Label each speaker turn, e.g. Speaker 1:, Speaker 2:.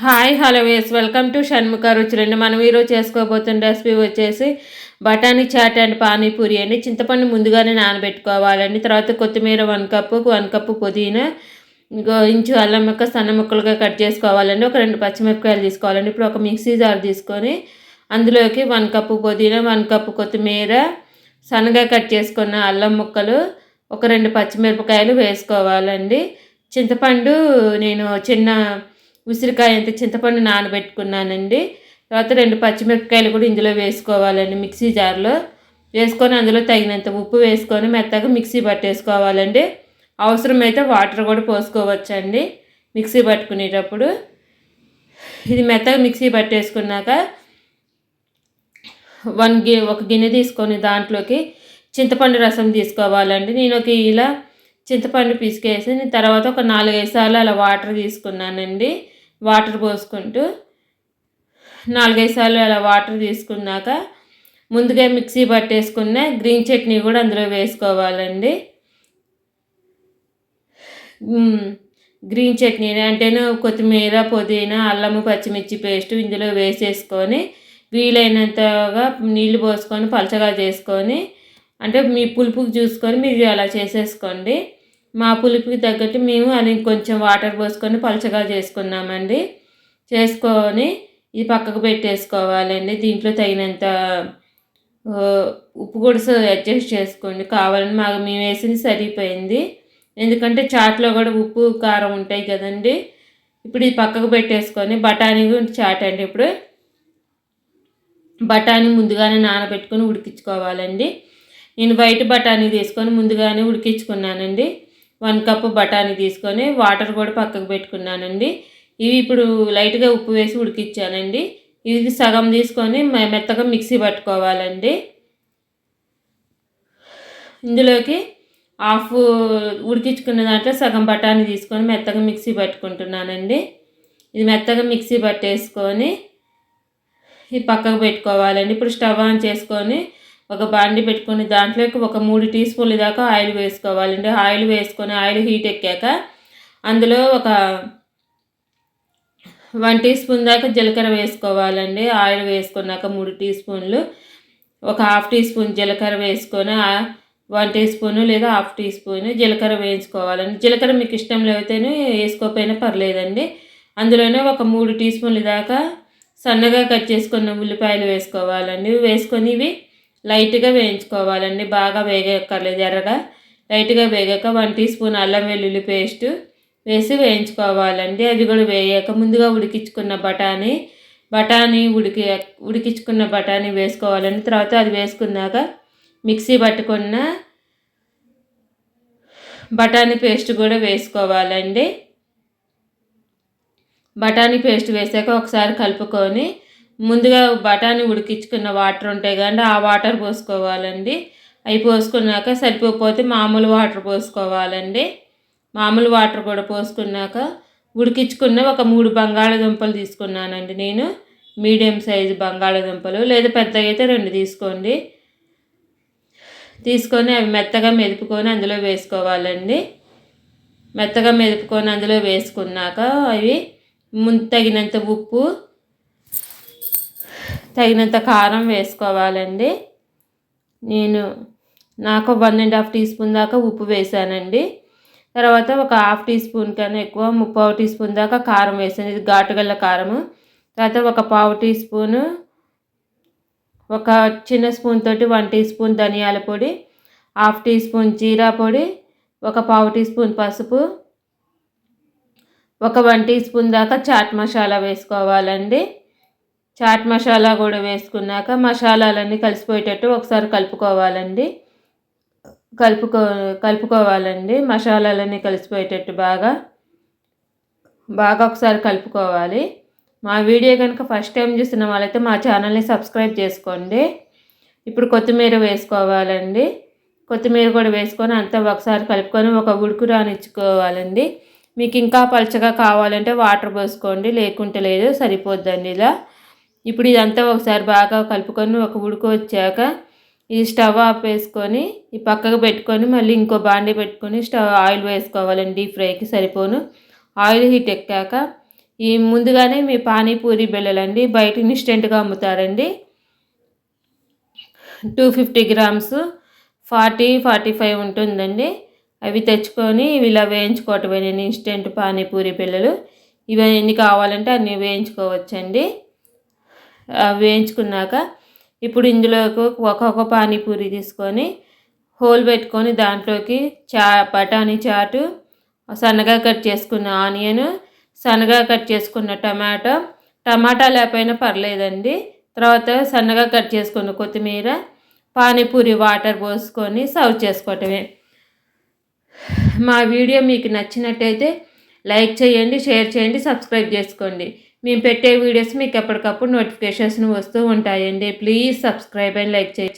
Speaker 1: Hi hello వేస్ welcome to Shanmukha రుచులండి మనం ఈరోజు చేసుకోబోతున్న రెసిపీ వచ్చేసి బఠానీ చాట్ అండ్ పానీపూరి అండి. చింతపండు ముందుగానే నానబెట్టుకోవాలండి. తర్వాత కొత్తిమీర వన్ కప్పు వన్ కప్పు పుదీనా ఇంకో ఇంచు అల్లం ముక్క సన్న ముక్కలుగా కట్ చేసుకోవాలండి. ఒక రెండు పచ్చిమిరపకాయలు తీసుకోవాలండి. ఇప్పుడు ఒక మిక్సీ జార్ తీసుకొని అందులోకి వన్ కప్పు పుదీనా వన్ కప్పు కొత్తిమీర సన్నగా కట్ చేసుకున్న అల్లం ముక్కలు ఒక రెండు పచ్చిమిరపకాయలు వేసుకోవాలండి. చింతపండు నేను చిన్న ఉసిరికాయ ఎంత చింతపండు నానబెట్టుకున్నానండి. తర్వాత రెండు పచ్చిమిరపకాయలు కూడా ఇందులో వేసుకోవాలండి మిక్సీ జార్లో. వేసుకొని అందులో తగినంత ఉప్పు వేసుకొని మెత్తగా మిక్సీ పట్టేసుకోవాలండి. అవసరమైతే వాటర్ కూడా పోసుకోవచ్చండి మిక్సీ పట్టుకునేటప్పుడు. ఇది మెత్తగా మిక్సీ పట్టేసుకున్నాక వన్ గి ఒక గిన్నె తీసుకొని దాంట్లోకి చింతపండు రసం తీసుకోవాలండి. నేను ఒక ఇలా చింతపండు పిసికేసి తర్వాత ఒక నాలుగైదు సార్లు అలా వాటర్ తీసుకున్నానండి. వాటర్ పోసుకుంటూ నాలుగైదు సార్లు అలా వాటర్ తీసుకున్నాక ముందుగా మిక్సీ పట్టేసుకున్న గ్రీన్ చట్నీ కూడా అందులో వేసుకోవాలండి. గ్రీన్ చట్నీ అంటేను కొత్తిమీర పుదీనా అల్లము పచ్చిమిర్చి పేస్ట్ ఇందులో వేసేసుకొని వీలైనంతగా నీళ్ళు పోసుకొని పలచగా చేసుకొని అంటే మీ పులుపుకి చూసుకొని మీరు అలా చేసేసుకోండి. మా పులుపుకి తగ్గట్టు మేము అది కొంచెం వాటర్ పోసుకొని పలచగా చేసుకున్నామండి. చేసుకొని ఇది పక్కకు పెట్టేసుకోవాలండి. దీంట్లో తగినంత ఉప్పు కూడా అడ్జస్ట్ చేసుకోండి. కావాలని మాకు మేము వేసింది సరిపోయింది. ఎందుకంటే చాట్లో కూడా ఉప్పు కారం ఉంటాయి కదండి. ఇప్పుడు ఇది పక్కకు పెట్టేసుకొని బఠానీ చాట్ అండి ఇప్పుడు. బఠానీ ముందుగానే నానబెట్టుకొని ఉడికించుకోవాలండి. నేను వైట్ బఠానీ తీసుకొని ముందుగానే ఉడికించుకున్నానండి. వన్ కప్ బఠానీ తీసుకొని వాటర్ కూడా పక్కకు పెట్టుకున్నానండి. ఇవి ఇప్పుడు లైట్గా ఉప్పు వేసి ఉడికిచ్చానండి. ఇది సగం తీసుకొని మెత్తగా మిక్సీ పట్టుకోవాలండి. ఇందులోకి హాఫ్ ఉడికించుకున్న దాంట్లో సగం బఠానీ తీసుకొని మెత్తగా మిక్సీ పట్టుకుంటున్నానండి. ఇది మెత్తగా మిక్సీ పట్టేసుకొని ఇది పక్కకు పెట్టుకోవాలండి. ఇప్పుడు స్టవ్ ఆన్ చేసుకొని ఒక బాండి పెట్టుకొని దాంట్లోకి ఒక మూడు టీ స్పూన్ల దాకా ఆయిల్ వేసుకోవాలండి. ఆయిల్ వేసుకొని ఆయిల్ హీట్ ఎక్కాక అందులో ఒక వన్ టీ స్పూన్ దాకా జీలకర్ర వేసుకోవాలండి. ఆయిల్ వేసుకున్నాక మూడు టీ స్పూన్లు ఒక హాఫ్ టీ స్పూన్ జీలకర్ర వేసుకొని వన్ టీ స్పూను లేదా హాఫ్ టీ స్పూన్ జీలకర్ర వేయించుకోవాలండి. జీలకర్ర మీకు ఇష్టం లేకపోతేనే వేసుకోకపోయినా పర్లేదండి. అందులోనే ఒక మూడు టీ స్పూన్ల దాకా సన్నగా కట్ చేసుకున్న ఉల్లిపాయలు వేసుకోవాలండి. వేసుకొని ఇవి లైట్గా వేయించుకోవాలండి. బాగా వేగక్కర్లేదు ఎర్రగా. లైట్గా వేగాక వన్ టీ స్పూన్ అల్లం వెల్లుల్లి పేస్ట్ వేసి వేయించుకోవాలండి. అవి కూడా వేయాక ముందుగా ఉడికించుకున్న బఠానీ బఠానీ ఉడికి ఉడికించుకున్న బఠానీ వేసుకోవాలండి. తర్వాత అది వేసుకున్నాక మిక్సీ పట్టుకున్న బఠానీ పేస్ట్ కూడా వేసుకోవాలండి. బఠానీ పేస్ట్ వేసాక ఒకసారి కలుపుకొని ముందుగా బఠానీ ఉడికించుకున్న వాటర్ ఉంటాయి కానీ ఆ వాటర్ పోసుకోవాలండి. అవి పోసుకున్నాక సరిపోకపోతే మామూలు వాటర్ పోసుకోవాలండి. మామూలు వాటర్ కూడా పోసుకున్నాక ఉడికించుకున్న ఒక మూడు బంగాళదుంపలు తీసుకున్నానండి నేను. మీడియం సైజు బంగాళదుంపలు లేదా పెద్దగా అయితే రెండు తీసుకోండి. తీసుకొని అవి మెత్తగా మెదుపుకొని అందులో వేసుకోవాలండి. మెత్తగా మెదుపుకొని అందులో వేసుకున్నాక అవి ముందు తగినంత ఉప్పు తగినంత కారం వేసుకోవాలండి. నేను నాకు one and half tea spoon దాకా ఉప్పు వేసానండి. తర్వాత ఒక హాఫ్ టీ స్పూన్ కన్నా ఎక్కువ ముప్పావు టీ స్పూన్ దాకా కారం వేసాను. ఇది ఘాటుగల్ల కారము. తర్వాత ఒక పావు టీ స్పూను ఒక చిన్న స్పూన్ తోటి వన్ టీ స్పూన్ ధనియాల పొడి హాఫ్ టీ స్పూన్ జీరా పొడి ఒక పావు టీ స్పూన్ పసుపు ఒక వన్ టీ స్పూన్ దాకా చాట్ మసాలా వేసుకోవాలండి. చాట్ మసాలా కూడా వేసుకున్నాక మసాలాలన్నీ కలిసిపోయేటట్టు ఒకసారి కలుపుకోవాలండి. కలుపుకో కలుపుకోవాలండి. మసాలాలన్నీ కలిసిపోయేటట్టు బాగా బాగా ఒకసారి కలుపుకోవాలి. మా వీడియో కనుక ఫస్ట్ టైం చూసిన వాళ్ళైతే మా ఛానల్ని సబ్స్క్రైబ్ చేసుకోండి. ఇప్పుడు కొత్తిమీర వేసుకోవాలండి. కొత్తిమీర కూడా వేసుకొని అంతా ఒకసారి కలుపుకొని ఒక ఉడుకు రానిచ్చుకోవాలండి. మీకు ఇంకా పలచగా కావాలంటే వాటర్ పోసుకోండి. లేకుంటే లేదు సరిపోద్దండి ఇలా. ఇప్పుడు ఇదంతా ఒకసారి బాగా కలుపుకొని ఒక ఉడుకు వచ్చాక ఈ స్టవ్ ఆఫ్ వేసుకొని ఈ పక్కకు పెట్టుకొని మళ్ళీ ఇంకో బాండీ పెట్టుకొని స్టవ్ ఆయిల్ వేసుకోవాలండి డీప్ ఫ్రైకి సరిపోను. ఆయిల్ హీట్ ఎక్కాక ఈ ముందుగానే మీ పానీపూరి బిళ్ళలండి బయట ఇన్స్టెంట్గా అమ్ముతారండి. Two fifty grams forty forty five ఉంటుందండి. అవి తెచ్చుకొని ఇలా వేయించుకోవటమే నేను ఇన్స్టెంట్ పానీపూరి పిల్లలు ఇవి ఎన్ని కావాలంటే అన్నీ వేయించుకోవచ్చండి. వేయించుకున్నాక ఇప్పుడు ఇందులోకి ఒక్కొక్క పానీపూరి తీసుకొని హోల్ పెట్టుకొని దాంట్లోకి చా బఠానీ చాటు సన్నగా కట్ చేసుకున్న ఆనియన్ సన్నగా కట్ చేసుకున్న టమాటో. టమాటా లేకపోయినా పర్లేదండి. తర్వాత సన్నగా కట్ చేసుకున్న కొత్తిమీర పానీపూరి వాటర్ పోసుకొని సర్వ్ చేసుకోవటమే. మా వీడియో మీకు నచ్చినట్టయితే లైక్ చేయండి షేర్ చేయండి సబ్స్క్రైబ్ చేసుకోండి. మేము పెట్టే వీడియోస్ మీకు ఎప్పటికప్పుడు నోటిఫికేషన్స్ వస్తూ ఉంటాయండి. ప్లీజ్ సబ్స్క్రైబ్ అండ్ లైక్ చేయండి